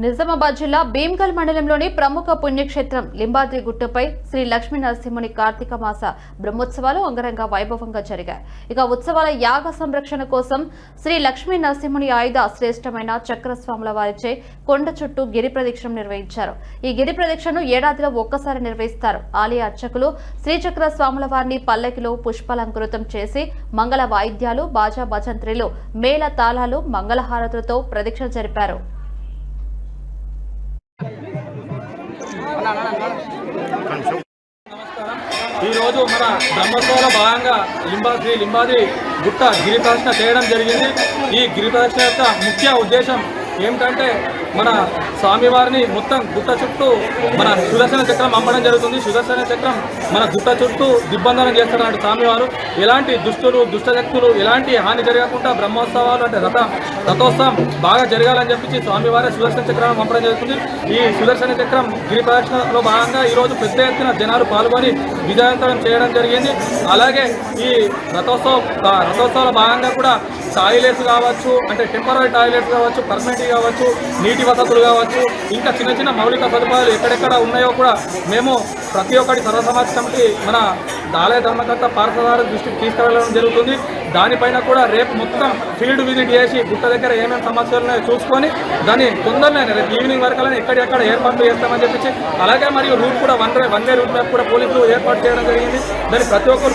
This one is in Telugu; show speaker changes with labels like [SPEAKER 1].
[SPEAKER 1] నిజామాబాద్ జిల్లా భీమ్గల్ మండలంలోని ప్రముఖ పుణ్యక్షేత్రం లింబాద్రి గుట్టపై శ్రీ లక్ష్మీ నరసింహుని కార్తీక మాస బ్రహ్మోత్సవాలు అంగరంగ వైభవంగా జరిగాయి. ఇక ఉత్సవాల యాగ సంరక్షణ కోసం శ్రీ లక్ష్మీ నరసింహుని ఆయుధ శ్రేష్టమైన చక్రస్వాముల వారిచే కొండ చుట్టూ గిరి ప్రదక్షిణం నిర్వహించారు. ఈ గిరి ప్రదక్షిణను ఏడాదిలో ఒక్కసారి నిర్వహిస్తారు. ఆలయ అర్చకులు శ్రీచక్ర స్వాముల వారిని పల్లకిలో పుష్పాలంకృతం చేసి మంగళ వాయిద్యాలు బాజా భజంత్రిలు మేళ తాళాలు మంగళహారతులతో ప్రదక్షిణ జరిపారు.
[SPEAKER 2] ఈరోజు మన బ్రహ్మోత్సవంలో భాగంగా లింబా శ్రీ లింబాది గుట్ట గిరి ప్రదక్షిణ చేయడం జరిగింది. ఈ గిరి ప్రదక్షిణ యొక్క ముఖ్య ఉద్దేశం ఏమిటంటే మన స్వామివారిని మొత్తం గుట్ట చుట్టూ మన సుదర్శన చక్రం అమ్మడం జరుగుతుంది. సుదర్శన చక్రం మన గుట్ట చుట్టూ దిగ్బంధనం చేస్తున్నారు స్వామివారు. ఎలాంటి దుష్టులు దుష్టశక్తులు ఎలాంటి హాని జరగకుండా బ్రహ్మోత్సవాలు అంటే రథ రథోత్సవం బాగా జరగాలని చెప్పి స్వామివారి సుదర్శన చక్రాన్ని పంపడం జరుగుతుంది. ఈ సుదర్శన చక్రం గిరి ప్రదక్షిణలో భాగంగా ఈరోజు పెద్ద ఎత్తున జనాలు పాల్గొని విజయవంతం చేయడం జరిగింది. అలాగే ఈ రథోత్సవ రథోత్సవాల భాగంగా కూడా టాయిలెట్స్ కావచ్చు అంటే టెంపరీ టాయిలెట్స్ కావచ్చు పర్మనెంట్ కావచ్చు నీటి వసతులు కావచ్చు ఇంకా చిన్న చిన్న మౌలిక సదుపాయాలు ఎక్కడెక్కడ ఉన్నాయో కూడా మేము ప్రతి ఒక్కటి సర్వసమాజ కమిటీ మన ఆలయ ధర్మకర్త పార్థసార దృష్టికి తీసుకెళ్ళడం జరుగుతుంది. దానిపైన కూడా రేపు మొత్తం ఫీల్డ్ విజిట్ చేసి గుట్ట దగ్గర ఏమేమి సమస్యలు ఉన్నాయో చూసుకొని దాన్ని తొందరనే రేపు ఈవినింగ్ వరకు ఎక్కడెక్కడ ఏర్పాట్లు చేస్తామని చెప్పి అలాగే మరియు రూట్ కూడా one one way route map కూడా పోలీసులు ఏర్పాటు చేయడం జరిగింది. దాన్ని ప్రతి ఒక్కరు